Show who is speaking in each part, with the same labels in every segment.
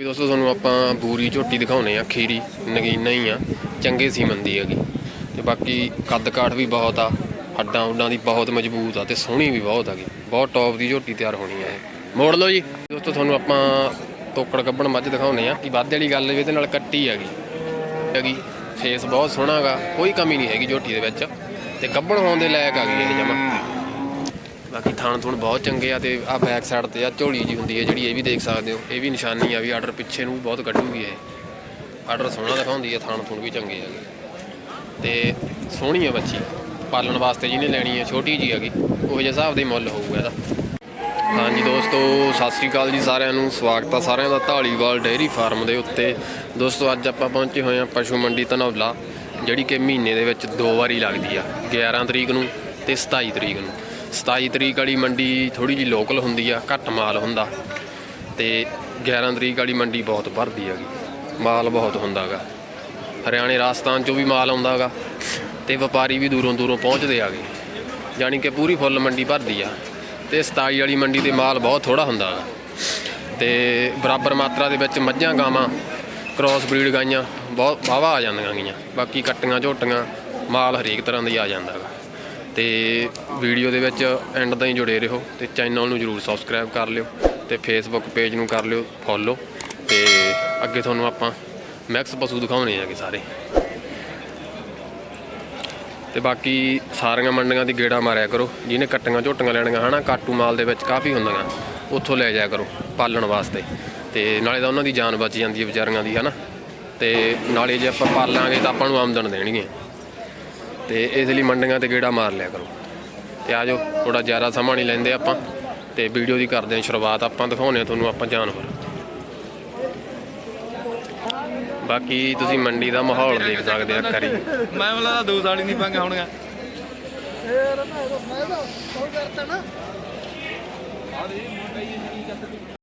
Speaker 1: ਵੀ ਦੋਸਤੋ, ਤੁਹਾਨੂੰ ਆਪਾਂ ਬੂਰੀ ਝੋਟੀ ਦਿਖਾਉਨੇ ਆ, ਖੀਰੀ, ਨਗੀਨਾ ਹੀ ਆ, ਚੰਗੇ ਸੀਮਨ ਦੀ ਹੈਗੀ। ਤੇ ਬਾਕੀ ਕੱਦ ਕਾਠ ਵੀ ਬਹੁਤ ਆ, ਹੱਡਾਂ ਉੱਡਾਂ ਦੀ ਬਹੁਤ ਮਜ਼ਬੂਤ ਆ ਤੇ ਸੋਹਣੀ ਵੀ ਬਹੁਤ ਹੈਗੀ। ਬਹੁਤ ਟੌਪ ਦੀ ਝੋਟੀ ਤਿਆਰ ਹੋਣੀ ਆ ਇਹ। ਮੋੜ ਲਓ ਜੀ। ਦੋਸਤੋ, ਤੁਹਾਨੂੰ ਆਪਾਂ ਤੋਕੜ ਕੱਢਣ ਮੱਝ ਦਿਖਾਉਨੇ ਆ ਕਿ ਵੱਧ ਵਾਲੀ ਗੱਲ ਵੀ ਇਹਦੇ ਨਾਲ ਕੱਟੀ ਹੈਗੀ। ਹੈਗੀ ਫੇਸ ਬਹੁਤ ਸੋਹਣਾ ਹੈਗਾ ਕੋਈ ਕਮੀ ਨਹੀਂ ਹੈਗੀ ਝੋਟੀ ਦੇ ਵਿੱਚ। ਤੇ ਗੱਭਣ ਹੋਣ ਦੇ ਲਾਇਕ ਆ ਗਈ ਇਹ ਜਮਾ। ਬਾਕੀ ਥਾਣ ਥੁਣ ਬਹੁਤ ਚੰਗੇ ਆ ਤੇ ਆ ਬੈਕ ਸਾਈਡ ਤੇ ਆ ਝੋਲੀ ਜੀ ਹੁੰਦੀ ਹੈ ਜਿਹੜੀ ਇਹ ਵੀ ਦੇਖ ਸਕਦੇ ਹੋ। ਇਹ ਵੀ ਨਿਸ਼ਾਨੀ ਆ ਵੀ ਆਰਡਰ ਪਿੱਛੇ ਨੂੰ ਬਹੁਤ ਕੱਢੂਗੀ ਇਹ। ਆਰਡਰ ਸੋਹਣਾ ਦਿਖਾਉਂਦੀ ਹੈ, ਥਾਣ ਥੁਣ ਵੀ ਚੰਗੇ ਆ। ਤੇ ਸੋਹਣੀ ਆ ਬੱਚੀ। ਪਾਲਣ ਵਾਸਤੇ ਜਿਹਨੇ ਲੈਣੀ ਹੈ ਛੋਟੀ ਜੀ ਹੈਗੀ ਉਹ ਜਿਹੇ ਹਿਸਾਬ ਦਾ ਹੀ ਮੁੱਲ ਹੋਊਗਾ ਇਹਦਾ। ਹਾਂਜੀ ਦੋਸਤੋ, ਸਤਿ ਸ੍ਰੀ ਅਕਾਲ ਜੀ ਸਾਰਿਆਂ ਨੂੰ। ਸਵਾਗਤ ਆ ਸਾਰਿਆਂ ਦਾ ਢਾਲੀਵਾਲ ਡੇਅਰੀ ਫਾਰਮ ਦੇ ਉੱਤੇ। ਦੋਸਤੋ, ਅੱਜ ਆਪਾਂ ਪਹੁੰਚੇ ਹੋਏ ਹਾਂ ਪਸ਼ੂ ਮੰਡੀ ਧਨੌਲਾ, ਜਿਹੜੀ ਕਿ ਮਹੀਨੇ ਦੇ ਵਿੱਚ ਦੋ ਵਾਰੀ ਲੱਗਦੀ ਆ 11 ਤਰੀਕ ਨੂੰ ਤੇ 27 ਤਰੀਕ ਨੂੰ। 27 ਤਰੀਕ ਵਾਲੀ ਮੰਡੀ ਥੋੜੀ ਜੀ ਲੋਕਲ ਹੁੰਦੀ ਆ, ਘੱਟ ਮਾਲ ਹੁੰਦਾ ਤੇ 11 ਤਰੀਕ ਵਾਲੀ ਮੰਡੀ ਬਹੁਤ ਭਰਦੀ ਹੈਗੀ, ਮਾਲ ਬਹੁਤ ਹੁੰਦਾਗਾ। ਹਰਿਆਣੇ, ਰਾਜਸਥਾਨ ਚੋਂ ਵੀ ਮਾਲ ਆਉਂਦਾਗਾ ਤੇ ਵਪਾਰੀ ਵੀ ਦੂਰੋਂ ਦੂਰੋਂ ਪਹੁੰਚਦੇ ਆਗੇ ਯਾਨੀ ਕਿ ਪੂਰੀ ਫੁੱਲ ਮੰਡੀ ਭਰਦੀ ਆ ਤੇ 27 ਵਾਲੀ ਮੰਡੀ ਤੇ ਮਾਲ ਬਹੁਤ ਥੋੜਾ ਹੁੰਦਾ ਗਾ ਤੇ ਬਰਾਬਰ ਮਾਤਰਾ ਦੇ ਵਿੱਚ ਮੱਝਾਂ, ਗਾਵਾਂ ਕ੍ਰਾਸ ਬਰੀਡ ਗਾਈਆਂ ਬਹੁਤ ਵਾਵਾ ਆ ਜਾਂਦੀਆਂ ਗੀਆਂ, ਬਾਕੀ ਕੱਟੀਆਂ, ਝੋਟੀਆਂ, ਮਾਲ ਹਰੇਕ ਤਰ੍ਹਾਂ ਦਾ ਹੀ ਆ ਜਾਂਦਾ ਗਾ ਤੇ ਵੀਡੀਓ ਦੇ ਵਿੱਚ ਐਂਡ ਤਾਈਂ ਜੁੜੇ ਰਹੋ ਤੇ ਚੈਨਲ ਨੂੰ ਜਰੂਰ ਸਬਸਕ੍ਰਾਈਬ ਕਰ ਲਿਓ ਤੇ ਫੇਸਬੁੱਕ ਪੇਜ ਨੂੰ ਕਰ ਲਿਓ ਫੋਲੋ ਤੇ ਅੱਗੇ ਤੁਹਾਨੂੰ ਆਪਾਂ ਮੈਕਸ ਪਸ਼ੂ ਦਿਖਾਉਣੇ ਆਗੇ ਸਾਰੇ। ਤੇ ਬਾਕੀ ਸਾਰੀਆਂ ਮੰਡੀਆਂ ਦੀ ਗੇੜਾ ਮਾਰਿਆ ਕਰੋ, ਜਿਹਨੇ ਕੱਟੀਆਂ ਝੋਟੀਆਂ ਲੈਣੀਆਂ ਹਨਾ, ਕਾਟੂ ਮਾਲ ਦੇ ਵਿੱਚ ਕਾਫੀ ਹੁੰਦੀਆਂ, ਉੱਥੋਂ ਲੈ ਜਾਇਆ ਕਰੋ ਪਾਲਣ ਵਾਸਤੇ। ਤੇ ਨਾਲੇ ਤਾਂ ਉਹਨਾਂ ਦੀ ਜਾਨ ਬਚ ਜਾਂਦੀ ਹੈ ਵਿਚਾਰੀਆਂ ਦੀ ਹਨਾ। ਤੇ ਨਾਲੇ ਜੇ ਆਪਾਂ ਪਾਲਾਂਗੇ ਤਾਂ ਆਪਾਂ ਨੂੰ ਆਮਦਨ ਦੇਣਗੇ ਤੇ ਇਸ ਲਈ ਮੰਡੀਆਂ ਤੇ ਗੇੜਾ ਮਾਰ ਲਿਆ ਕਰੋ। ਤੇ ਆਜੋ ਥੋੜਾ ਜ਼ਿਆਦਾ ਸਮਾਂ ਨਹੀਂ ਲੈਂਦੇ ਆਪਾਂ। ਤੇ ਵੀਡੀਓ ਦੀ ਕਰਦੇ ਹਾਂ ਸ਼ੁਰੂਆਤ ਆਪਾਂ ਦਿਖਾਉਣੇ ਆ ਤੁਹਾਨੂੰ ਆਪਾਂ ਜਾਨਵਰ। ਬਾਕੀ ਤੁਸੀਂ ਮੰਡੀ ਦਾ ਮਾਹੌਲ ਦੇਖ ਸਕਦੇ ਆ ਕਰੀ।
Speaker 2: ਮੈਂ ਬਲਾ ਦਾ ਸਾਲ ਨਹੀਂ ਪੰਗਾ ਹੋਣਗਾ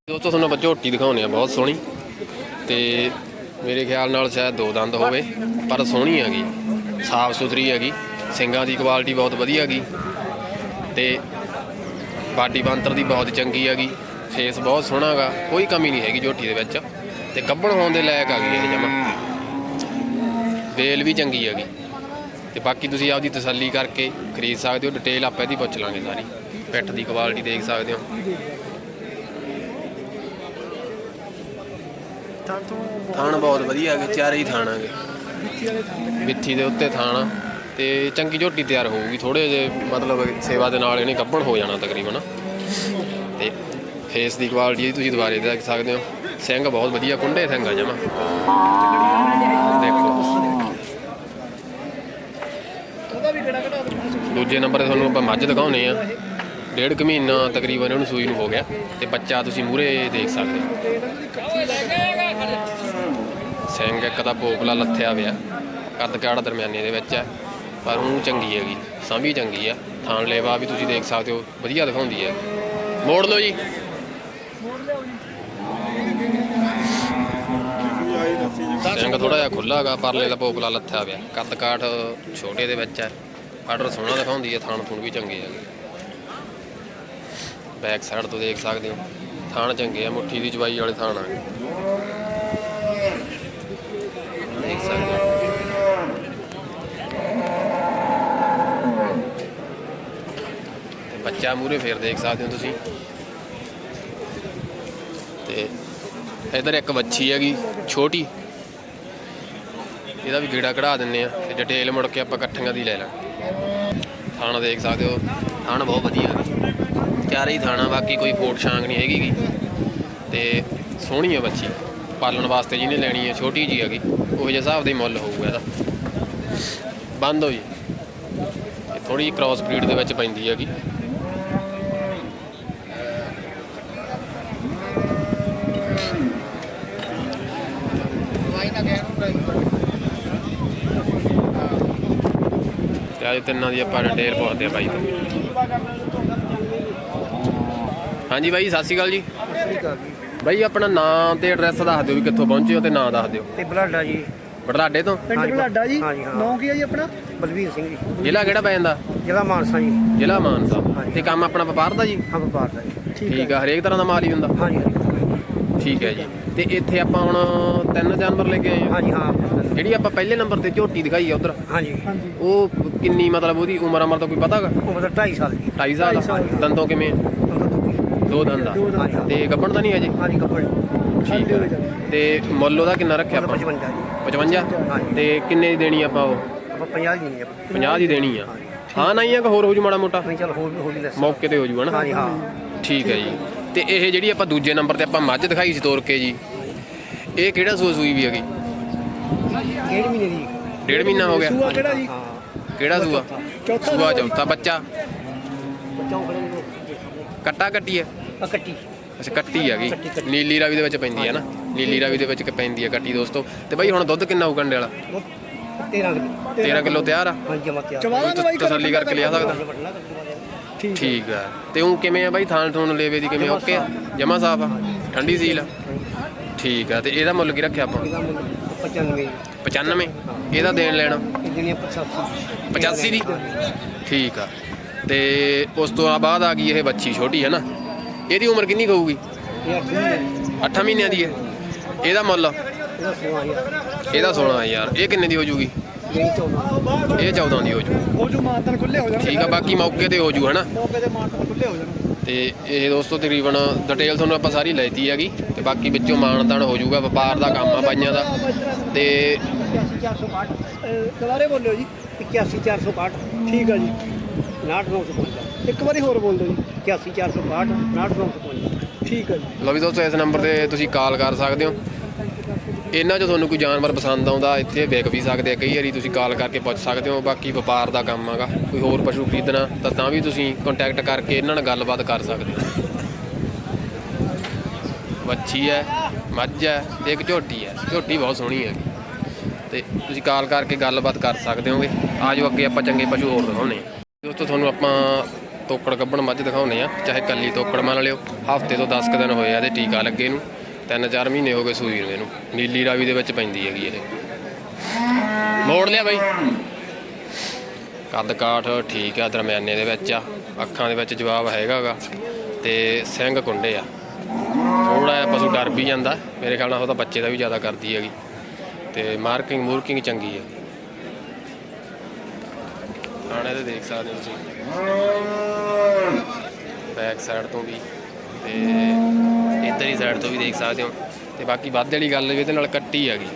Speaker 1: ਦੋਸਤੋ ਤੁਹਾਨੂੰ ਆਪਾਂ ਝੋਟੀ ਦਿਖਾਉਣੇ ਆ ਬਹੁਤ ਸੋਹਣੀ। ਤੇ ਮੇਰੇ ਖਿਆਲ ਨਾਲ ਸ਼ਾਇਦ ਦੋ ਦੰਦ ਹੋਵੇ ਪਰ ਸੋਹਣੀ ਹੈਗੀ। ਸਾਫ਼ ਸੁਥਰੀ ਹੈਗੀ। ਸਿੰਗਾਂ ਦੀ ਕੁਆਲਿਟੀ ਬਹੁਤ ਵਧੀਆ ਹੈਗੀ। ਤੇ ਬਾਡੀ ਬੰਤਰ ਦੀ ਬਹੁਤ ਚੰਗੀ ਹੈਗੀ। ਫੇਸ ਬਹੁਤ ਸੋਹਣਾ ਹੈਗਾ। ਕੋਈ ਕਮੀ ਨਹੀਂ ਹੈਗੀ ਝੋਟੀ ਦੇ ਵਿੱਚ। ਤੇ ਕੱਬਣ ਹੋਣ ਦੇ ਲਾਇਕ ਆ ਗਈ ਇਹ ਜਮਾ। ਵੇਲ ਵੀ ਚੰਗੀ ਹੈਗੀ। ਤੇ ਬਾਕੀ ਤੁਸੀਂ ਆਪਦੀ ਤਸੱਲੀ ਕਰਕੇ ਖਰੀਦ ਸਕਦੇ ਹੋ। ਡਿਟੇਲ ਆਪਾਂ ਇਹਦੀ ਪੁੱਛ ਲਾਂਗੇ ਸਾਰੀ। ਪਿੱਠ ਦੀ ਕੁਆਲਿਟੀ ਦੇਖ ਸਕਦੇ ਹੋ। ਥਾਣ ਬਹੁਤ ਵਧੀਆ ਹੈਗੇ। ਚਾਰੇ ਹੀ ਥਾਣ ਹੈਗੇ। ਵਿੱਥੀ ਦੇ ਉੱਤੇ ਥਾਣ ਤੇ ਚੰਗੀ ਝੋਟੀ ਤਿਆਰ ਹੋਊਗੀ ਥੋੜੇ ਜੇ ਮਤਲਬ ਸੇਵਾ ਦੇ ਨਾਲ ਇਹਨੇ ਗੱਭਣ ਹੋ ਜਾਣਾ ਤਕਰੀਬਨ। ਤੇ ਫੇਸ ਦੀ ਕੁਆਲਿਟੀ ਤੁਸੀਂ ਦੁਬਾਰੇ ਦੇਖ ਸਕਦੇ ਹੋ। ਸਿੰਘ ਬਹੁਤ ਵਧੀਆ, ਕੁੰਡੇ ਸਿੰਘ ਆ ਜਮਾ। ਦੇਖੋ। ਦੂਜੇ ਨੰਬਰ ਤੇ ਤੁਹਾਨੂੰ ਆਪਾਂ ਮੱਝ ਦਿਖਾਉਨੇ ਆ। ਡੇਢ ਕੁ ਮਹੀਨਾ ਤਕਰੀਬਨ ਉਹਨੂੰ ਸੂਈ ਨੂੰ ਹੋ ਗਿਆ ਤੇ ਬੱਚਾ ਤੁਸੀਂ ਮੂਰੇ ਦੇਖ ਸਕਦੇ ਹੋ। ਸਿੰਘ ਇੱਕ ਦਾ ਪੋਪਲਾ ਲੱਥਿਆ ਪਿਆ ਕੱਦ ਕਾੜ ਦਰਮਿਆਨੇ ਦੇ ਵਿੱਚ ਹੈ, ਪਰ ਉਹ ਚੰਗੀ ਹੈਗੀ ਸਾਂਭੀ ਚੰਗੀ ਆ। ਥਾਣ ਲੇਵਾ ਵੀ ਤੁਸੀਂ ਦੇਖ ਸਕਦੇ ਹੋ, ਵਧੀਆ ਦਿਖਾਉਂਦੀ ਹੈ। ਮੋੜ ਲਓ ਜੀ। ਸਿੰਘ ਥੋੜਾ ਜਿਹਾ ਖੁੱਲਾ ਹੈਗਾ, ਪਰਲੇ ਦਾ ਪੋਪਲਾ ਲੱਥਿਆ ਪਿਆ, ਕੱਦ ਕਾਠ ਛੋਟੇ ਦੇ ਵਿੱਚ ਹੈ ਆਰਡਰ ਸੋਹਣਾ ਦਿਖਾਉਂਦੀ ਹੈ, ਥਾਣ ਥੂਣ ਵੀ ਚੰਗੇ ਹੈਗੇ ਬੈਕ ਸਾਈਡ ਤੋਂ ਦੇਖ ਸਕਦੇ ਹੋ, ਥਾਣ ਚੰਗੇ ਆ, ਮੁੱਠੀ ਦੀ ਜਵਾਈ ਵਾਲੇ ਥਾਣ ਆ ਦੇਖ ਸਕਦੇ ਹੋ ਤੇ ਬੱਚਾ ਮੂਰੇ ਫੇਰ ਦੇਖ ਸਕਦੇ ਹੋ ਤੁਸੀਂ। ਤੇ ਇਧਰ ਇੱਕ ਵੱਛੀ ਹੈਗੀ, ਛੋਟੀ। ਇਹਦਾ ਵੀ ਗੇੜਾ ਕਢਾ ਦਿੰਨੇ ਆ ਤੇ ਡਿਟੇਲ ਮੁੜ ਕੇ ਆਪਾਂ ਇਕੱਠੀਆਂ ਦੀ ਲੈ ਲਾਂਗੇ ਥਾਣਾ ਦੇਖ ਸਕਦੇ ਹੋ, ਥਾਣਾ ਬਹੁਤ ਵਧੀਆ ਚਾਰੇ ਹੀ ਥਾਣਾ, ਬਾਕੀ ਕੋਈ ਫੋਟ ਛਾਂਗ ਨਹੀਂ ਹੈਗੀ ਗੀ। ਤੇ ਸੋਹਣੀ ਹੈ ਬੱਚੀ ਪਾਲਣ ਵਾਸਤੇ ਜਿਹਨੇ ਲੈਣੀ ਹੈ ਛੋਟੀ ਜੀ ਹੈਗੀ। ਉਹ ਜਿਹੇ ਹਿਸਾਬ ਦੇ ਮੁੱਲ ਹੋਊਗਾ ਇਹਦਾ। ਬੰਦ ਹੋ ਜੀ। ਥੋੜੀ ਜਿਹੀ ਕ੍ਰਾਸ ਬਰੀਡ ਦੇ ਵਿੱਚ ਪੈਂਦੀ ਹੈਗੀ। ਤੇ ਅੱਜ ਤਿੰਨਾਂ ਦੀ ਆਪਾਂ ਡਿਟੇਲ ਪੁੱਛਦੇ ਆ ਬਾਈ ਤੋਂ। ਹਾਂਜੀ ਬਾਈ ਸਤਿ ਸ਼੍ਰੀ ਅਕਾਲ ਜੀ। ਬਾਈ ਆਪਣਾ ਨਾਮ ਤੇ ਐਡਰੈਸ ਦੱਸ ਦਿਓ ਵੀ ਕਿੱਥੋਂ ਪਹੁੰਚੇ ਹੋ ਤੇ ਨਾਂ ਦੱਸ ਦਿਓ।
Speaker 3: ਤੇ ਬਲਾਡਾ ਜੀ।
Speaker 1: ਬੜਲਾਡੇ ਤੋਂ?
Speaker 3: ਹਾਂਜੀ,
Speaker 4: ਪਿੰਡ ਬਲਾਡਾ ਜੀ।
Speaker 3: ਹਾਂਜੀ, ਹਾਂ।
Speaker 4: ਨਾਂ ਕੀ ਹੈ ਜੀ ਆਪਣਾ?
Speaker 3: ਬਲਵੀਰ ਸਿੰਘ ਜੀ।
Speaker 1: ਜ਼ਿਲ੍ਹਾ ਕਿਹੜਾ ਪੈ ਜਾਂਦਾ?
Speaker 3: ਜ਼ਿਲ੍ਹਾ ਮਾਨਸਾ ਜੀ।
Speaker 1: ਜ਼ਿਲ੍ਹਾ ਮਾਨਸਾ। ਤੇ ਕੰਮ ਆਪਣਾ ਵਪਾਰ ਦਾ ਜੀ?
Speaker 3: ਹਾਂ ਵਪਾਰ ਦਾ ਜੀ।
Speaker 1: ਠੀਕ ਆ। ਹਰੇਕ ਤਰ੍ਹਾਂ ਦਾ ਮਾਲ ਹੀ ਹੁੰਦਾ।
Speaker 3: ਹਾਂਜੀ।
Speaker 1: ਠੀਕ ਹੈ ਜੀ। ਤੇ ਇੱਥੇ ਆਪਾਂ ਹੁਣ ਤਿੰਨ ਜਾਨਵਰ ਲੈ ਕੇ ਆਏ ਆ।
Speaker 3: ਹਾਂਜੀ ਹਾਂ
Speaker 1: ਜਿਹੜੀ ਆਪਾਂ ਪਹਿਲੇ ਨੰਬਰ ਤੇ ਝੋਟੀ ਦਿਖਾਈ ਆ ਉਧਰ।
Speaker 3: ਹਾਂਜੀ।
Speaker 1: ਉਹ ਕਿੰਨੀ ਮਤਲਬ ਉਹਦੀ ਉਮਰ ਅਮਰ ਦਾ ਕੋਈ ਪਤਾਗਾ
Speaker 3: ਉਹ ਮਤਲਬ 2.5 ਸਾਲ ਦੀ।
Speaker 1: 2.5 ਸਾਲ ਦਾ। ਦੰਦੋਂ ਕਿਵੇਂ ਦੋ ਦੰਦ ਆ।
Speaker 3: ਹਾਂਜੀ ਹਾਂ।
Speaker 1: ਤੇ ਗੱਬਣ ਤਾਂ ਨਹੀਂ ਅਜੇ
Speaker 3: ਹਾਂਜੀ ਕੱਪੜੇ
Speaker 1: ਠੀਕ ਆ। ਤੇ ਮੁੱਲ ਉਹਦਾ ਕਿੰਨਾ ਰੱਖਿਆ ਆਪਾਂ?
Speaker 3: 55 ਜੀ।
Speaker 1: 55
Speaker 3: ਹਾਂਜੀ।
Speaker 1: ਤੇ ਕਿੰਨੇ ਦੀ ਦੇਣੀ ਆਪਾਂ ਉਹ?
Speaker 3: ਆਪਾਂ 50 ਦੀ ਨਹੀਂ ਆਪਾਂ
Speaker 1: 50 ਦੀ ਦੇਣੀ ਆ। ਹਾਂ ਨਹੀਂ ਆ ਕਿ ਹੋਰ ਹੋ ਜੂ ਮਾੜਾ ਮੋਟਾ?
Speaker 3: ਨਹੀਂ ਚਲ ਹੋਰ ਵੀ ਹੋ ਲੈਸ
Speaker 1: ਮੌਕੇ ਤੇ ਹੋ ਜੂ ਹਨਾ?
Speaker 3: ਹਾਂਜੀ ਹਾਂ।
Speaker 1: ਠੀਕ ਹੈ ਜੀ। ਤੇ ਇਹ ਜਿਹੜੀ ਆਪਾਂ ਦੂਜੇ ਨੰਬਰ ਤੇ ਆਪਾਂ ਮੱਝ ਦਿਖਾਈ ਸੀ ਤੋਰ ਕੇ ਜੀ ਇਹ ਕਿਹੜਾ ਸੂਆ ਸੂਈ ਵੀ ਹੈਗੀ?
Speaker 3: ਡੇਢ ਮਹੀਨੇ ਦੀ?
Speaker 1: ਡੇਢ ਮਹੀਨਾ ਹੋ ਗਿਆ।
Speaker 3: ਸੂਆ ਕਿਹੜਾ ਜੀ?
Speaker 1: ਕਿਹੜਾ ਸੂਆ?
Speaker 3: ਚੌਥਾ
Speaker 1: ਬੱਚਾ। ਕੱਟਾ ਕੱਟੀ ਹੈ?
Speaker 3: ਆ ਕੱਟੀ।
Speaker 1: ਅੱਛਾ ਕੱਟੀ ਹੈਗੀ। ਨੀਲੀ ਰਾਵੀ ਦੇ ਵਿੱਚ ਪੈਂਦੀ ਹੈ ਨਾ? ਨੀਲੀ ਰਾਵੀ ਦੇ ਵਿੱਚ ਕ- ਪੈਂਦੀ ਹੈ ਕੱਟੀ ਦੋਸਤੋ। ਤੇ ਬਾਈ ਹੁਣ ਦੁੱਧ ਕਿੰਨਾ ਹੋਊ ਕੰਡੇ ਵਾਲਾ?
Speaker 3: ਉਹ 13 ਕਿਲੋ।
Speaker 1: 13 ਕਿਲੋ ਤਿਆਰ ਆ?
Speaker 3: ਹਾਂਜੀ ਜਮਾ ਤਿਆਰ।
Speaker 1: ਕੋਈ ਤਸ- ਤਸੱਲੀ ਕਰਕੇ ਲਿਆ ਸਕਦਾ। ਠੀਕ ਆ ਤੇ ਉਹ ਕਿਵੇਂ ਆ ਬਾਈ? ਥਾਣ ਥੂਣ ਲੇਵੇ ਦੀ ਕਿਵੇਂ? ਓਕੇ? ਆ। ਜਮਾ ਸਾਫ਼ ਆ? ਠੰਡੀ ਸੀਲ ਆ? ਠੀਕ ਆ। ਤੇ ਇਹਦਾ ਮੁੱਲ ਕੀ ਰੱਖਿਆ ਆਪਾਂ?
Speaker 3: ਇਹਦਾ ਮੁੱਲ 95
Speaker 1: 95 ਇਹਦਾ ਦੇਣ ਲੈਣਾ?
Speaker 3: ਦਿਨੇ 85
Speaker 1: 85 ਦੀ? ਠੀਕ ਆ। ਤੇ ਉਸ ਤੋਂ ਬਾਅਦ ਆ ਗਈ ਇਹ ਬੱਚੀ ਛੋਟੀ ਹੈ ਨਾ? ਇਹਦੀ ਉਮਰ ਕਿੰਨੀ ਹੋਊਗੀ?
Speaker 3: ਇਹ 8 ਮਹੀਨੇ
Speaker 1: 8 ਮਹੀਨਿਆਂ ਦੀ ਹੈ। ਇਹਦਾ ਮੁੱਲ?
Speaker 3: ਇਹਦਾ 16000
Speaker 1: ਇਹਦਾ 16000 ਇਹ ਕਿੰਨੇ ਦੀ ਹੋ ਜੂਗੀ?
Speaker 3: ਇਹ 14
Speaker 1: ਇਹ 14 ਦੀ ਹੋ ਜੂ।
Speaker 3: ਉਹ ਜੋ ਮਾਤਨ ਖੁੱਲੇ ਹੋ
Speaker 1: ਠੀਕ ਆ ਬਾਕੀ ਮੌਕੇ ਤੇ ਹੋ ਜੂ ਹਨਾ?
Speaker 3: ਮੌਕੇ ਤੇ ਮਾਤਨ ਖੁੱਲੇ ਹੋ ਜਾਣ
Speaker 1: ਤੇ ਇਹ ਦੋਸਤੋ ਤਕਰੀਬਨ ਡਿਟੇਲ ਤੁਹਾਨੂੰ ਆਪਾਂ ਸਾਰੀ ਲੈਤੀ ਹੈਗੀ। ਤੇ ਬਾਕੀ ਵਿੱਚੋਂ ਮਾਨਤਾਨ ਹੋ ਜਾਊਗਾ ਵਪਾਰ ਦਾ ਕੰਮ ਆ ਬਾਈਆਂ ਦਾ। ਤੇ
Speaker 3: 81462 ਦੁਬਾਰੇ ਬੋਲਿਓ ਜੀ। 81462 ਠੀਕ ਆ ਜੀ। 99955 ਇੱਕ ਵਾਰੀ ਹੋਰ ਬੋਲ ਦਿਓ ਜੀ। 81462 99955 ਠੀਕ ਆ ਜੀ।
Speaker 1: ਲਓ ਵੀ ਦੋਸਤੋ ਇਸ ਨੰਬਰ ਤੇ ਤੁਸੀਂ ਕਾਲ ਕਰ ਸਕਦੇ ਹੋ। ਇਹਨਾਂ 'ਚੋਂ ਤੁਹਾਨੂੰ ਕੋਈ ਜਾਨਵਰ ਪਸੰਦ ਆਉਂਦਾ, ਇੱਥੇ ਵਿਕ ਵੀ ਸਕਦੇ ਆ। ਕਈ ਵਾਰੀ ਤੁਸੀਂ ਕਾਲ ਕਰਕੇ ਪੁੱਛ ਸਕਦੇ ਹੋ, ਬਾਕੀ ਵਪਾਰ ਦਾ ਕੰਮ ਹੈਗਾ। ਕੋਈ ਹੋਰ ਪਸ਼ੂ ਖਰੀਦਣਾ, ਤਾਂ ਤਾਂ ਵੀ ਤੁਸੀਂ ਕੰਟੈਕਟ ਕਰਕੇ ਇਹਨਾਂ ਨਾਲ ਗੱਲਬਾਤ ਕਰ ਸਕਦੇ ਹੋ। ਵੱਛੀ ਹੈ, ਮੱਝ ਹੈ ਤੇ ਇੱਕ ਝੋਟੀ ਹੈ। ਝੋਟੀ ਬਹੁਤ ਸੋਹਣੀ ਹੈਗੀ। ਤੇ ਤੁਸੀਂ ਕਾਲ ਕਰਕੇ ਗੱਲਬਾਤ ਕਰ ਸਕਦੇ ਹੋਗੇ। ਆਜੋ ਅੱਗੇ ਆਪਾਂ ਚੰਗੇ ਪਸ਼ੂ ਹੋਰ ਦਿਖਾਉਣੇ ਆ ਦੋਸਤੋ, ਤੁਹਾਨੂੰ ਆਪਾਂ ਤੋਕੜ ਗੱਬਣ ਮੱਝ ਦਿਖਾਉਣੇ ਆ ਚਾਹੇ ਕੱਲੀ ਤੋਕੜ ਮੰਨ ਲਿਓ, ਹਫ਼ਤੇ ਤੋਂ 10 ਕੁ ਦਿਨ ਹੋਏ ਆ ਤੇ ਟੀਕਾ ਲੱਗੇ ਨੂੰ। ਤਿੰਨ ਚਾਰ ਮਹੀਨੇ ਹੋ ਗਏ ਸੂਈ ਨੂੰ ਇਹਨੂੰ। ਨੀਲੀ ਰਾਵੀ ਦੇ ਵਿੱਚ ਪੈਂਦੀ ਹੈਗੀ ਇਹ। ਮੋੜ ਲਿਆ ਬਾਈ। ਕੱਦ ਕਾਠ ਠੀਕ ਆ, ਦਰਮਿਆਨੇ ਦੇ ਵਿੱਚ ਆ। ਅੱਖਾਂ ਦੇ ਵਿੱਚ ਜਵਾਬ ਹੈਗਾਗਾ। ਤੇ ਸਿੰਘ ਕੁੰਡੇ ਆ। ਥੋੜਾ ਜਿਹਾ ਪਸ਼ੂ ਡਰ ਵੀ ਜਾਂਦਾ। ਮੇਰੇ ਖਿਆਲ ਨਾਲ ਉਹ ਤਾਂ ਬੱਚੇ ਦਾ ਵੀ ਜ਼ਿਆਦਾ ਕਰਦੀ ਹੈਗੀ। ਤੇ ਮਾਰਕਿੰਗ, ਮੂਰਕਿੰਗ ਚੰਗੀ ਹੈ ਥਾਣੇ ਤੇ ਦੇਖ ਸਕਦੇ ਹੋ ਤੁਸੀਂ। ਬੈਕ ਸਾਈਡ ਤੋਂ ਵੀ। ਤੇ ਇੱਧਰਲੀ ਸਾਈਡ ਤੋਂ ਵੀ ਦੇਖ ਸਕਦੇ ਹੋ। ਤੇ ਬਾਕੀ ਵੱਧ ਵਾਲੀ ਗੱਲ ਵੀ ਇਹਦੇ ਨਾਲ ਕੱਟੀ ਹੈਗੀ।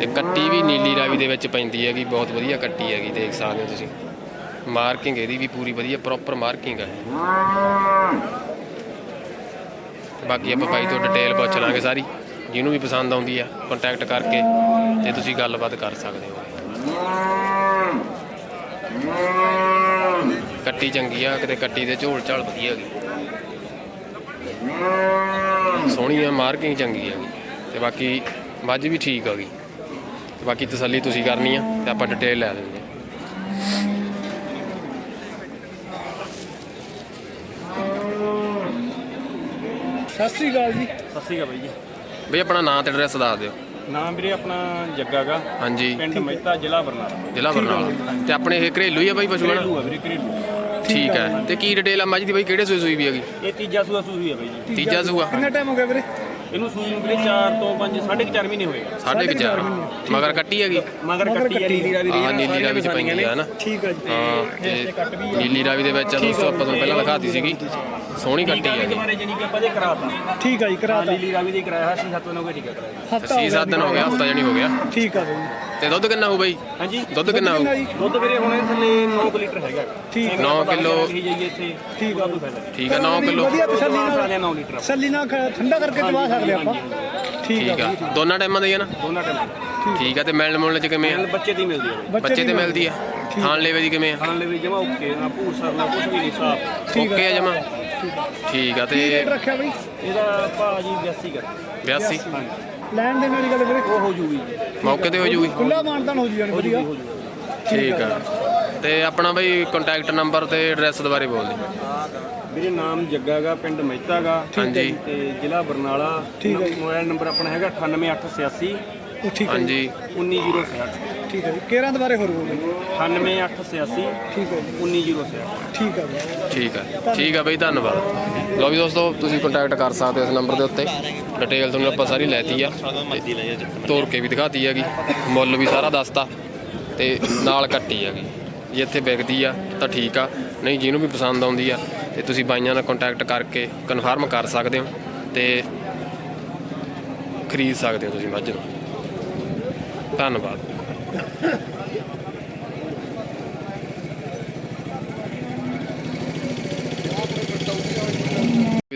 Speaker 1: ਤੇ ਕੱਟੀ ਵੀ ਨੀਲੀ ਰਾਵੀ ਦੇ ਵਿੱਚ ਪੈਂਦੀ ਹੈਗੀ, ਬਹੁਤ ਵਧੀਆ ਕੱਟੀ ਹੈਗੀ, ਦੇਖ ਸਕਦੇ ਹੋ ਤੁਸੀਂ। ਮਾਰਕਿੰਗ ਇਹਦੀ ਵੀ ਪੂਰੀ ਵਧੀਆ ਪ੍ਰੋਪਰ ਮਾਰਕਿੰਗ ਹੈ ਬਾਕੀ ਆਪਾਂ ਭਾਈ ਤੋਂ ਡਿਟੇਲ ਪੁੱਛ ਲਾਂਗੇ ਸਾਰੀ। ਜਿਹਨੂੰ ਵੀ ਪਸੰਦ ਆਉਂਦੀ ਆ ਕੰਟੈਕਟ ਕਰਕੇ ਤੇ ਤੁਸੀਂ ਗੱਲਬਾਤ ਕਰ ਸਕਦੇ ਹੋ। ਕੱਟੀ ਚੰਗੀ ਆ, ਕਿਤੇ ਕੱਟੀ ਦੇ ਝੋਲ ਝਾਲ ਵਧੀਆ ਹੈਗੀ। ਸੋਹਣੀ ਆ ਮਾਰਕਿੰਗ ਚੰਗੀ ਹੈਗੀ ਤੇ ਬਾਕੀ ਮੱਝ ਵੀ ਠੀਕ ਹੈਗੀ ਤੇ ਬਾਕੀ ਤਸੱਲੀ ਤੁਸੀਂ ਕਰਨੀ ਆ ਤੇ ਆਪਾਂ ਡਿਟੇਲ ਲੈ ਲੈਂਦੇ ਹਾਂ
Speaker 3: ਸਤਿ ਸ੍ਰੀ ਅਕਾਲ ਜੀ।
Speaker 2: ਸਤਿ ਸ਼੍ਰੀ ਅਕਾਲ ਬਾਈ ਜੀ।
Speaker 1: ਬਈ ਆਪਣਾ ਨਾਂ ਤੇ ਐਡਰੈਸ ਦੱਸ ਦਿਓ।
Speaker 2: ਨਾਮ ਵੀਰੇ ਆਪਣਾ ਜੱਗਾ ਗਾ
Speaker 1: ਹਾਂਜੀ।
Speaker 2: ਪਿੰਡ ਮਹਿਤਾ ਜ਼ਿਲ੍ਹਾ ਬਰਨਾਲਾ।
Speaker 1: ਜ਼ਿਲ੍ਹਾ ਬਰਨਾਲਾ। ਤੇ ਆਪਣੇ ਇਹ ਘਰੇਲੂ ਹੀ ਆ ਬਾਈ ਪਸ਼ੂ ਹਨਾ
Speaker 2: ਘਰੇਲੂ ਆ ਵੀਰੇ ਘਰੇਲੂ।
Speaker 1: ਠੀਕ ਹੈ। ਤੇ ਕੀ ਡਿਟੇਲ ਆ ਮੱਝ ਦੀ ਬਾਈ? ਕਿਹੜੇ ਸੂਈ ਸੂਈ ਵੀ ਹੈਗੀ?
Speaker 2: ਇਹ ਤੀਜਾ ਸੂਆ ਸੂਈ ਹੈ ਬਾਈ ਜੀ।
Speaker 1: ਤੀਜਾ ਸੂਆ।
Speaker 3: ਕਿੰਨਾ ਟਾਈਮ ਹੋ ਗਿਆ ਵੀਰੇ?
Speaker 2: ਇਹਨੂੰ ਸੂਈ ਨੂੰ ਵੀਰੇ 4 ਤੋਂ 5 4.5 ਮਹੀਨੇ ਹੋਏ। ਆ।
Speaker 1: ਸਾਢੇ ਕੁ ਚਾਰ ਮਗਰ ਕੱਟੀ ਹੈਗੀ?
Speaker 2: ਮਗਰ ਕੱਟੀ ਆ ਨੀਲੀ ਰਾਵੀ
Speaker 1: ਆਹ ਨੀਲੀ ਰਾਵੀ ਚ ਪੈਂਦੀ ਆ ਨਾ।
Speaker 3: ਠੀਕ ਆ ਜੀ।
Speaker 1: ਹਾਂ ਤੇ ਨੀਲੀ ਰਾਵੀ ਦੇ ਵਿੱਚ ਆ ਦੋਸਤੋ ਆਪਾਂ ਤੁਹਾਨੂੰ ਪਹਿਲਾਂ ਦਿਖਾਤੀ ਸੀਗੀ। ਸੋਹਣੀ ਕੱਟੀ
Speaker 2: ਦੁਬਾਰੇ ਜਾਨੀ ਕਿ ਆਪਾਂ ਜੇ ਕਰਾਤਾ।
Speaker 3: ਠੀਕ ਆ ਜੀ
Speaker 2: ਹਾਂ,
Speaker 3: ਕਰਾਤਾ
Speaker 2: ਨੀਲੀ ਰਾਵੀ ਦੀ ਕਰਾਇਆ ਸੀ 7 ਦਿਨ ਹੋ ਗਏ ਟੀਕਾ ਕਰਾਇਆ।
Speaker 3: ਹਫਤਾ
Speaker 1: ਸੱਤ ਦਿਨ ਹੋ ਗਿਆ ਹਫਤਾ ਜਣੀ ਹੋ ਗਿਆ।
Speaker 3: ਠੀਕ ਆ ਜੀ।
Speaker 1: ਤੇ ਦੁੱਧ ਕਿੰਨਾ ਹੋਊ ਬਾਈ?
Speaker 2: ਹਾਂਜੀ।
Speaker 1: ਦੁੱਧ ਕਿੰਨਾ
Speaker 3: ਜੀ?
Speaker 2: ਦੁੱਧ ਵੀਰੇ ਹੁਣ ਇਹ ਥੱਲੇ 9 ਲੀਟਰ ਹੈਗਾ।
Speaker 3: ਠੀਕ
Speaker 1: ਨੌ ਕਿੱਲੋ।
Speaker 3: ਆ।
Speaker 2: ਦੁੱਧ ਫੈਲਾ
Speaker 1: ਠੀਕ ਆ 9 ਕਿਲੋ।
Speaker 3: ਵਧੀਆ ਤਸੱਲੀ
Speaker 2: ਦਵਾ
Speaker 3: ਨਾਲ
Speaker 2: ਸਕਦੇ 9 ਲੀਟਰ।
Speaker 3: ਤਸੱਲੀ ਨਾਲ ਖ- ਠੰਡਾ ਕਰਕੇ ਚਵਾ ਸਕਦੇ ਆਪਾਂ। ਠੀਕ
Speaker 1: ਠੀਕ
Speaker 3: ਆ।
Speaker 1: ਆ ਦੋਨਾਂ ਟਾਈਮਾਂ ਦਾ ਹੀ ਆ ਨਾ?
Speaker 2: ਦੋਨਾਂ ਟਾਈਮ
Speaker 1: ਠੀਕ ਆ ਤੇ ਮਿਲਣ ਮੁਲਣ ਚ ਕਿਵੇਂ ਆ?
Speaker 2: ਬੱਚੇ ਦੀ ਮਿਲਦੀ ਹੈ ਬਾਈ।
Speaker 1: ਬੱਚੇ ਤੇ ਮਿਲਦੀ ਆ। ਥਾਣ ਲੇਵੇ ਦੀ ਕਿਵੇਂ ਆ?
Speaker 2: ਖਾਣ ਲਈ ਵੀ ਜਮਾ ਓਕੇ ਨਾ ਭੂਰ ਸਰ ਨਾ ਕੁਝ ਵੀ ਨਹੀਂ ਸਾਫ਼।
Speaker 3: ਆ।
Speaker 1: ਓਕੇ ਆ ਜਮਾ। ਠੀਕ ਆ
Speaker 3: ਕੀ
Speaker 1: ਤੇ
Speaker 3: ਰੇਟ ਰੱਖਿਆ ਬਈ?
Speaker 2: ਇਹਦਾ ਭਾਜੀ 82 ਕਰ।
Speaker 1: 82
Speaker 2: ਹਾਂਜੀ।
Speaker 3: ਲੈਣ ਦੇਣ ਵਾਲੀ ਗੱਲ ਵੀਰੇ
Speaker 2: ਉਹ ਹੋ ਜੂਗੀ
Speaker 1: ਮੌਕੇ ਤੇ ਹੋ ਜੂਗੀ?
Speaker 3: ਖੁੱਲਾ ਮਾਨਤਾਨ ਹੋ ਜੂ ਜਾਣੀ ਵਧੀਆ।
Speaker 2: ਹੋ ਜੂਗੀ
Speaker 1: ਠੀਕ ਆ। ਤੇ ਆਪਣਾ ਬਈ ਕੰਟੈਕਟ ਨੰਬਰ ਤੇ ਐਡਰੈਸ ਦੁਬਾਰੇ ਬੋਲ ਦੇ।
Speaker 2: ਵੀਰੇ ਨਾਮ ਜੱਗਾ ਗਾ ਪਿੰਡ ਮਹਿਤਾ ਗਾ
Speaker 1: ਹਾਂਜੀ
Speaker 2: ਤੇ ਜ਼ਿਲ੍ਹਾ ਬਰਨਾਲਾ।
Speaker 3: ਠੀਕ ਹੈ ਜੀ।
Speaker 2: ਮੋਬਾਈਲ ਨੰਬਰ ਆਪਣਾ ਹੈਗਾ 98886
Speaker 3: ਉਹ ਠੀਕ ਹੈ ਜੀ।
Speaker 1: ਹਾਂਜੀ।
Speaker 2: 19066
Speaker 3: ਠੀਕ ਹੈ ਜੀ। ਕੇਰਾਂ ਦੁਬਾਰੇ ਹੋਰ ਬੋਲੋ। ਜੀ
Speaker 2: 98886
Speaker 3: ਠੀਕ ਹੈ ਜੀ।
Speaker 2: 19066
Speaker 3: ਠੀਕ ਹੈ ਜੀ।
Speaker 1: ਠੀਕ ਹੈ। ਠੀਕ ਹੈ ਬਈ ਧੰਨਵਾਦ। ਲਓ ਵੀ ਦੋਸਤੋ ਤੁਸੀਂ ਕੰਟੈਕਟ ਕਰ ਸਕਦੇ ਹੋ ਇਸ ਨੰਬਰ ਦੇ ਉੱਤੇ। ਡਿਟੇਲ ਤੁਹਾਨੂੰ ਆਪਾਂ ਸਾਰੀ ਲੈਤੀ ਆ। ਤੇ ਤੋੜ ਕੇ ਵੀ ਦਿਖਾਤੀ ਹੈਗੀ। ਮੁੱਲ ਵੀ ਸਾਰਾ ਦੱਸਤਾ। ਤੇ ਨਾਲ ਕੱਟੀ ਹੈਗੀ। ਜੇ ਇੱਥੇ ਵਿਕਦੀ ਆ ਤਾਂ ਠੀਕ ਆ। ਨਹੀਂ ਜਿਹਨੂੰ ਵੀ ਪਸੰਦ ਆਉਂਦੀ ਆ ਤੇ ਤੁਸੀਂ ਬਾਈਆਂ ਨਾਲ ਕੰਟੈਕਟ ਕਰਕੇ ਕਨਫਰਮ ਕਰ ਸਕਦੇ ਹੋ ਤੇ ਖਰੀਦ ਸਕਦੇ ਹੋ ਤੁਸੀਂ ਮੱਝ ਨੂੰ। ਧੰਨਵਾਦ। ਵੀ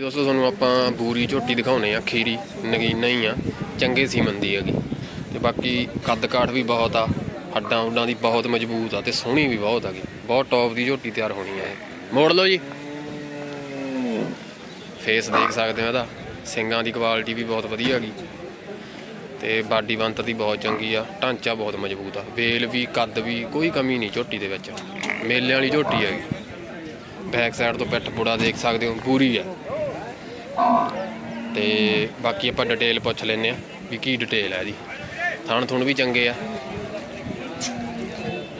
Speaker 1: ਦੋਸਤੋ, ਤੁਹਾਨੂੰ ਆਪਾਂ ਬੂਰੀ ਝੋਟੀ ਦਿਖਾਉਨੇ ਆ, ਖੀਰੀ ਨਗੀਨਾ ਹੀ ਆ, ਚੰਗੇ ਸੀਮਨ ਦੀ ਹੈਗੀ। ਤੇ ਬਾਕੀ ਕੱਦ ਕਾਠ ਵੀ ਬਹੁਤ ਆ, ਹੱਡਾਂ ਉੱਡਾਂ ਦੀ ਬਹੁਤ ਮਜ਼ਬੂਤ ਆ ਤੇ ਸੋਹਣੀ ਵੀ ਬਹੁਤ ਹੈਗੀ। ਬਹੁਤ ਟੌਪ ਦੀ ਝੋਟੀ ਤਿਆਰ ਹੋਣੀ ਆ ਇਹ। ਮੋੜ ਲਓ ਜੀ। ਫੇਸ ਦੇਖ ਸਕਦੇ ਹੋ ਇਹਦਾ। ਸਿੰਗਾਂ ਦੀ ਕੁਆਲਿਟੀ ਵੀ ਬਹੁਤ ਵਧੀਆ ਹੈਗੀ। ਤੇ ਬਾਡੀ ਬੰਤਰ ਦੀ ਬਹੁਤ ਚੰਗੀ ਆ, ਢਾਂਚਾ ਬਹੁਤ ਮਜ਼ਬੂਤ ਆ। ਵੇਲ ਵੀ, ਕੱਦ ਵੀ, ਕੋਈ ਕਮੀ ਨਹੀਂ ਝੋਟੀ ਦੇ ਵਿੱਚ। ਮੇਲੇ ਵਾਲੀ ਝੋਟੀ ਹੈਗੀ। ਬੈਕ ਸਾਈਡ ਤੋਂ ਪਿੱਠ ਪੁੜਾ ਦੇਖ ਸਕਦੇ ਹੋ, ਪੂਰੀ ਆ। ਤੇ ਬਾਕੀ ਆਪਾਂ ਡਿਟੇਲ ਪੁੱਛ ਲੈਨੇ ਆ ਵੀ ਕੀ ਡਿਟੇਲ ਹੈ ਇਹਦੀ। ਥਣ ਥੁਣ ਵੀ ਚੰਗੇ ਆ।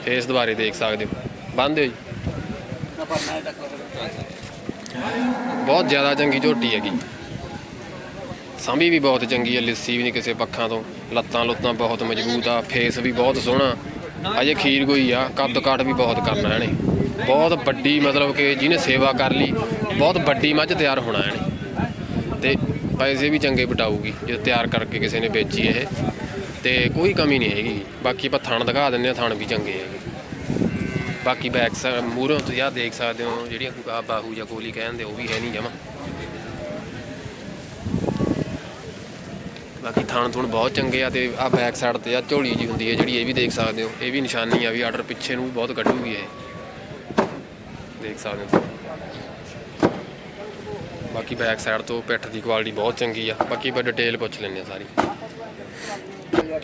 Speaker 1: ਫੇਸ ਦੁਬਾਰੇ ਦੇਖ ਸਕਦੇ ਹੋ। ਬੰਦ ਹੋ ਜੀ। ਬਹੁਤ ਜ਼ਿਆਦਾ ਚੰਗੀ ਝੋਟੀ ਹੈਗੀ। ਸਾਂਭੀ ਵੀ ਬਹੁਤ ਚੰਗੀ ਹੈ ਲਿੱਸੀ ਵੀ ਨਹੀਂ ਕਿਸੇ ਪੱਖਾਂ ਤੋਂ। ਲੱਤਾਂ ਲੁੱਤਾਂ ਬਹੁਤ ਮਜ਼ਬੂਤ ਆ, ਫੇਸ ਵੀ ਬਹੁਤ ਸੋਹਣਾ। ਅਜੇ ਖੀਰ ਕੋਈ ਆ, ਕੱਦ ਕਾਠ ਵੀ ਬਹੁਤ ਕਰਨਾ ਇਹਨੇ ਬਹੁਤ ਵੱਡੀ ਮਤਲਬ ਕਿ ਜਿਹਨੇ ਸੇਵਾ ਕਰ ਲਈ, ਬਹੁਤ ਵੱਡੀ ਮੱਝ ਤਿਆਰ ਹੋਣਾ ਇਹਨੇ। ਤੇ ਪੈਸੇ ਵੀ ਚੰਗੇ ਬਟਾਊਗੀ ਜੇ ਤਿਆਰ ਕਰਕੇ ਕਿਸੇ ਨੇ ਵੇਚੀ ਇਹ। ਤੇ ਕੋਈ ਕਮੀ ਨਹੀਂ ਹੈਗੀ। ਬਾਕੀ ਆਪਾਂ ਥਣ ਦਿਖਾ ਦਿੰਨੇ ਆ ਥਣ ਵੀ ਚੰਗੇ ਹੈਗੇ। ਬਾਕੀ ਬੈਕ ਸਾਈਡ ਮੂਹਰੋਂ ਤੁਸੀਂ ਆ ਦੇਖ ਸਕਦੇ ਹੋ, ਜਿਹੜੀਆਂ ਬਾਹੂ ਜਾਂ ਗੋਲੀ ਕਹਿੰਦੇ ਉਹ ਵੀ ਹੈ ਨਹੀਂ ਜਮਾ। ਬਾਕੀ ਥਾਣ ਥੁਣ ਬਹੁਤ ਚੰਗੇ ਆ ਤੇ ਆ ਬੈਕ ਸਾਈਡ ਤੇ ਆ ਝੋਲੀ ਜੀ ਹੁੰਦੀ ਹੈ ਜਿਹੜੀ ਇਹ ਵੀ ਦੇਖ ਸਕਦੇ ਹੋ। ਇਹ ਵੀ ਨਿਸ਼ਾਨੀ ਆ ਵੀ ਆਰਡਰ ਪਿੱਛੇ ਨੂੰ ਬਹੁਤ ਕੱਢੂਗੀ ਇਹ। ਦੇਖ ਸਕਦੇ ਹੋ। ਬਾਕੀ ਬੈਕ ਸਾਈਡ ਤੋਂ ਪਿੱਠ ਦੀ ਕੁਆਲਿਟੀ ਬਹੁਤ ਚੰਗੀ ਆ। ਬਾਕੀ ਆਪਾਂ ਡਿਟੇਲ ਪੁੱਛ ਲੈਂਦੇ ਆ ਸਾਰੀ।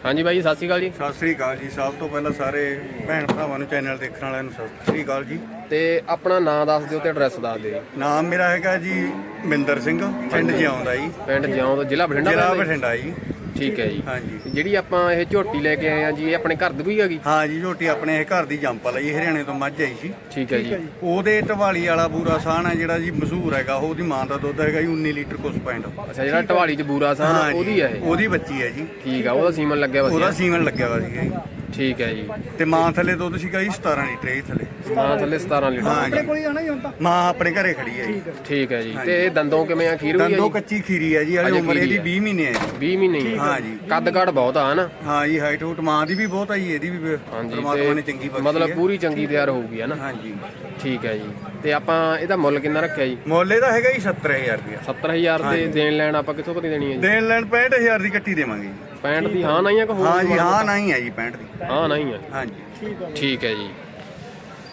Speaker 1: ਹਾਂਜੀ ਬਾਈ ਸਤਿ ਸ਼੍ਰੀ ਅਕਾਲ ਜੀ।
Speaker 4: ਸਤਿ ਸ੍ਰੀ ਅਕਾਲ ਜੀ। ਸਭ ਤੋਂ ਪਹਿਲਾਂ ਸਾਰੇ ਭੈਣ ਭਰਾਵਾਂ ਨੂੰ ਚੈਨਲ ਦੇਖਣ ਵਾਲਿਆਂ ਨੂੰ ਸਤਿ ਸ੍ਰੀ ਅਕਾਲ ਜੀ।
Speaker 1: ਤੇ ਆਪਣਾ ਨਾਮ ਦੱਸ ਦਿਓ ਤੇ ਐਡਰੈਸ ਦੱਸ ਦਿਓ। ਜੀ
Speaker 4: ਨਾਮ ਮੇਰਾ ਹੈਗਾ ਜੀ ਮਿੰਦਰ ਸਿੰਘ ਪਿੰਡ ਜਿਉਂਦਾ ਜੀ।
Speaker 1: ਪਿੰਡ ਜਿਉਂ ਤੋਂ ਜ਼ਿਲ੍ਹਾ ਬਠਿੰਡਾ
Speaker 4: ਜ਼ਿਲ੍ਹਾ
Speaker 1: ਪੈਂਦਾ ਜੀ?
Speaker 4: ਬਠਿੰਡਾ ਜੀ।
Speaker 1: ਠੀਕ ਹੈ ਜੀ।
Speaker 4: ਹਾਂਜੀ।
Speaker 1: ਜਿਹੜੀ ਆਪਾਂ ਇਹ ਝੋਟੀ ਲੈ ਕੇ ਆਏ ਆ ਜੀ ਇਹ ਆਪਣੇ ਘਰ ਦੀ ਕੋਈ ਹੈਗੀ?
Speaker 4: ਹਾਂ ਜੀ ਝੋਟੀ ਆਪਣੇ ਇਹ ਘਰ ਦੀ ਜੰਪਲ ਹੈ ਜੀ ਹਰਿਆਣੇ ਤੋਂ ਮੱਝ ਆਈ ਸੀ।
Speaker 1: ਠੀਕ ਹੈ ਜੀ।
Speaker 4: ਉਹਦੇ ਢਵਾਲੀ ਵਾਲਾ ਬੂਰਾ ਸਾਹਣ ਹੈ ਜਿਹੜਾ ਜੀ ਮਸ਼ਹੂਰ ਹੈਗਾ ਉਹਦੀ ਮਾਂ ਦਾ ਦੁੱਧ ਹੈਗਾ ਜੀ 19 ਲੀਟਰ ਕੁਸ ਪੈਂਟ
Speaker 1: ਅੱਛਾ ਜਿਹੜਾ ਢਵਾਲੀ ਚ ਬੂਰਾ
Speaker 4: ਜੀ,
Speaker 1: ਉਹਦੀ ਹੈ ਇਹ?
Speaker 4: ਉਹਦੀ ਬੱਚੀ ਹੈ ਜੀ।
Speaker 1: ਠੀਕ ਆ ਉਹਦਾ ਸੀਮਨ ਲੱਗਿਆ
Speaker 4: ਉਹਦਾ
Speaker 1: ਵਧੀਆ
Speaker 4: ਸੀਮਨ ਲੱਗਿਆ ਵਾ ਸੀਗਾ ਜੀ।
Speaker 1: ਠੀਕ ਹੈ ਜੀ।
Speaker 4: ਤੇ ਮਾਂ ਥੱਲੇ ਦੁੱਧ ਸੀਗਾ ਜੀ 17 ਲੀਟਰ ਇਹ ਥੱਲੇ।
Speaker 1: ਹਾਂ ਥੱਲੇ 17 ਲੀਟਰ।
Speaker 4: ਹਾਂ
Speaker 3: ਆਪਣੇ
Speaker 4: ਜੀ
Speaker 3: ਕੋਲ ਹੀ ਆਣਾ ਹੀ ਹੁਣ ਤਾਂ।
Speaker 4: ਮਾਂ ਆਪਣੇ ਘਰੇ ਖੜੀ ਹੈ ਜੀ।
Speaker 1: ਠੀਕ ਹੈ ਜੀ। ਤੇ ਇਹ ਦੰਦੋਂ ਕਿਵੇਂ ਆ? ਖੀਰ ਹੋਈ
Speaker 4: ਦੰਦੋ
Speaker 1: ਹੈ
Speaker 4: ਕੱਚੀ ਖੀਰੀ ਹੈ ਜੀ ਹਲੇ ਉਮਰ ਇਹਦੀ
Speaker 1: ਹੈ।
Speaker 4: 20 ਮਹੀਨੇ ਹੈ ਜੀ।
Speaker 1: 20 ਮਹੀਨੇ ਹੀ
Speaker 4: ਹਾਂ ਜੀ।
Speaker 1: ਕੱਦ ਕਾਠ ਬਹੁਤ ਆ ਹਨਾ
Speaker 4: ਹਾਂ ਜੀ ਹਾਈਟ ਹੂਟ ਮਾਂ ਦੀ ਵੀ ਬਹੁਤ ਆਈ ਇਹਦੀ ਵੀ
Speaker 1: ਹਾਂਜੀ
Speaker 4: ਪਰਮਾਤਮਾ ਨੇ
Speaker 1: ਤੇ
Speaker 4: ਚੰਗੀ ਬਖਸ਼ੀ
Speaker 1: ਮਤਲਬ
Speaker 4: ਹੈ।
Speaker 1: ਪੂਰੀ ਚੰਗੀ ਤਿਆਰ ਹੋਊਗੀ ਹਨਾ
Speaker 4: ਹਾਂਜੀ
Speaker 1: ਠੀਕ ਹੈ ਜੀ। ਤੇ ਆਪਾਂ ਇਹਦਾ ਮੁੱਲ ਕਿੰਨਾ ਰੱਖਿਆ ਜੀ?
Speaker 4: ਮੁੱਲ ਇਹਦਾ ਹੈਗਾ ਜੀ 70000 ਰੁਪਇਆ।
Speaker 1: 70000 ਦੇ ਦੇਣ ਲੈਣ ਆਪਾਂ ਕਿੱਥੋਂ ਕਦੀ ਦੇਣੀ ਹੈ ਜੀ?
Speaker 4: ਦੇਣ ਲੈਣ 65000 ਦੀ ਕੱਟੀ ਦੇਵਾਂਗੇ ਜੀ।
Speaker 1: 65 ਦੀ ਹਾਂ ਨਹੀਂ ਆ ਕਿ
Speaker 4: ਹਾਂ ਜੀ ਹਾਂ? ਨਹੀਂ ਹੈ ਜੀ 65 ਦੀ।
Speaker 1: ਹਾਂ ਨਹੀਂ ਆ।
Speaker 4: ਹਾਂਜੀ।
Speaker 1: ਠੀਕ ਹੈ ਜੀ।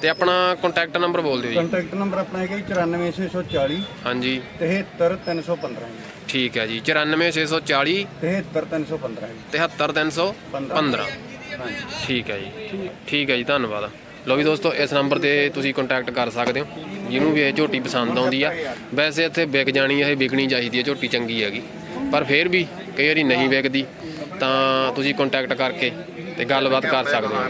Speaker 1: ਤੇ ਆਪਣਾ ਕੰਟੈਕਟ ਨੰਬਰ ਬੋਲ ਦਿਓ ਜੀ।
Speaker 4: ਕੰਟੈਕਟ ਨੰਬਰ ਆਪਣਾ ਹੈਗਾ ਜੀ 94640
Speaker 1: ਹਾਂਜੀ।
Speaker 4: 73315 ਜੀ।
Speaker 1: ਠੀਕ ਹੈ ਜੀ 94640
Speaker 4: 73315 ਜੀ।
Speaker 1: 73315
Speaker 4: ਹਾਂਜੀ।
Speaker 1: ਠੀਕ ਹੈ ਜੀ। ਠੀਕ ਹੈ ਜੀ ਧੰਨਵਾਦ। ਲਓ ਵੀ ਦੋਸਤੋ ਇਸ ਨੰਬਰ ਤੇ ਤੁਸੀਂ ਕੰਟੈਕਟ ਕਰ ਸਕਦੇ ਹੋ। ਜਿਹਨੂੰ ਵੀ ਇਹ ਝੋਟੀ ਪਸੰਦ ਆਉਂਦੀ ਆ। ਵੈਸੇ ਇੱਥੇ ਵਿਕ ਜਾਣੀ ਆ ਇਹ ਵਿਕਣੀ ਚਾਹੀਦੀ ਹੈ ਝੋਟੀ ਚੰਗੀ ਹੈਗੀ। ਪਰ ਫਿਰ ਵੀ ਕਈ ਵਾਰੀ ਨਹੀਂ ਵਿਕਦੀ। ਤਾਂ ਤੁਸੀਂ ਕੰਟੈਕਟ ਕਰਕੇ ਤੇ ਗੱਲਬਾਤ ਕਰ ਸਕਦੇ ਹੋ